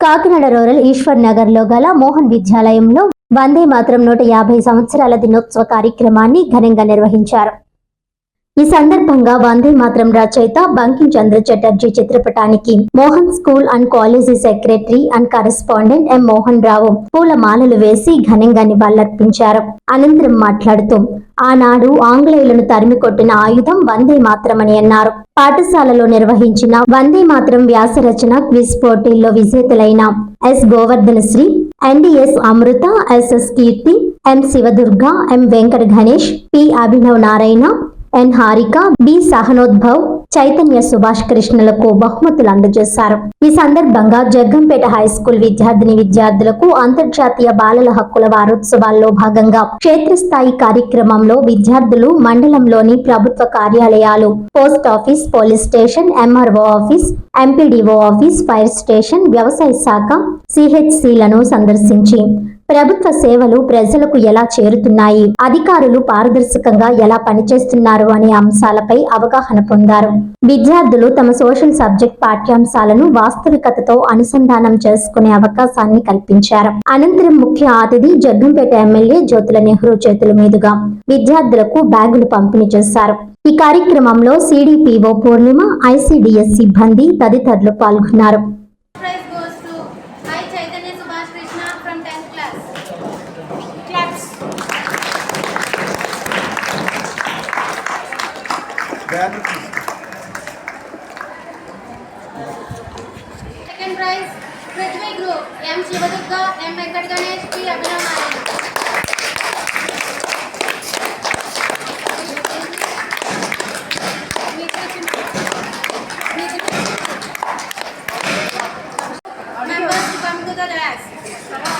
Kakinada rural Eshwar నగర్లో గల మోహన్ విద్యాలయంలో వందే మాత్రం నూట యాభై సంవత్సరాల దినోత్సవ కార్యక్రమాన్ని ఘనంగా నిర్వహించారు. ఈ సందర్భంగా వందే మాత్రం రచయిత బంకిం చంద్ర చటర్జీ చిత్రపటానికి Mohan school and college secretary and correspondent M Mohan Rao పూల మాలలు వేసి ఘనంగా నివాళులర్పించారు. అనంతరం మాట్లాడుతూ ఆనాడు ఆంగ్లేయులను తరిమి కొట్టిన ఆయుధం వందే మాత్రమని అన్నారు. పాఠశాలలో నిర్వహించిన వందే మాత్రం వ్యాస రచన క్విజ్ పోటీల్లో విజేతలైన S Govardhana Sri NDS Amrutha SS Keerthi M Sivadurga M Venkata Ganesh P Abhinav Narayana N Harika B Sahanodbhav Chaitanya Subhash కృష్ణలకు బహుమతులు అందజేశారు. ఈ సందర్భంగా జగ్గంపేట హై స్కూల్ విద్యార్థిని విద్యార్థులకు అంతర్జాతీయ బాలల హక్కుల వారోత్సవాల్లో భాగంగా క్షేత్రస్థాయి కార్యక్రమంలో విద్యార్థులు మండలంలోని ప్రభుత్వ కార్యాలయాలు post office police station MRO office MPDO office fire station వ్యవసాయ శాఖ సిహెచ్సిలను సందర్శించి ప్రభుత్వ సేవలు ప్రజలకు ఎలా చేరుతున్నాయి? అధికారులు పారదర్శకంగా ఎలా పనిచేస్తున్నారు అనే అంశాలపై అవగాహన పొందారు. విద్యార్థులు తమ సోషల్ సబ్జెక్ట్ పాఠ్యాంశాలను వాస్తవికతతో అనుసంధానం చేసుకునే అవకాశాన్ని కల్పించారు. అనంతరం ముఖ్య అతిథి జగ్గంపేట ఎమ్మెల్యే జ్యోతుల నెహ్రూ చేతుల మీదుగా విద్యార్థులకు బ్యాగులు పంపిణీ చేశారు. ఈ కార్యక్రమంలో సిడిపిఓ పూర్ణిమ ఐసిడిఎస్ సిబ్బంది తదితరులు పాల్గొన్నారు. Second prize Prithvi group M Sivadurga M Venkata Ganesh P Abhinav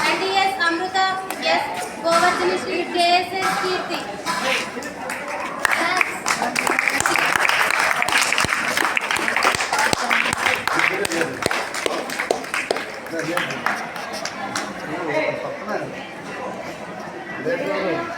NTS Amrutha S Govardhani Sri KSS Keerthi Bekle.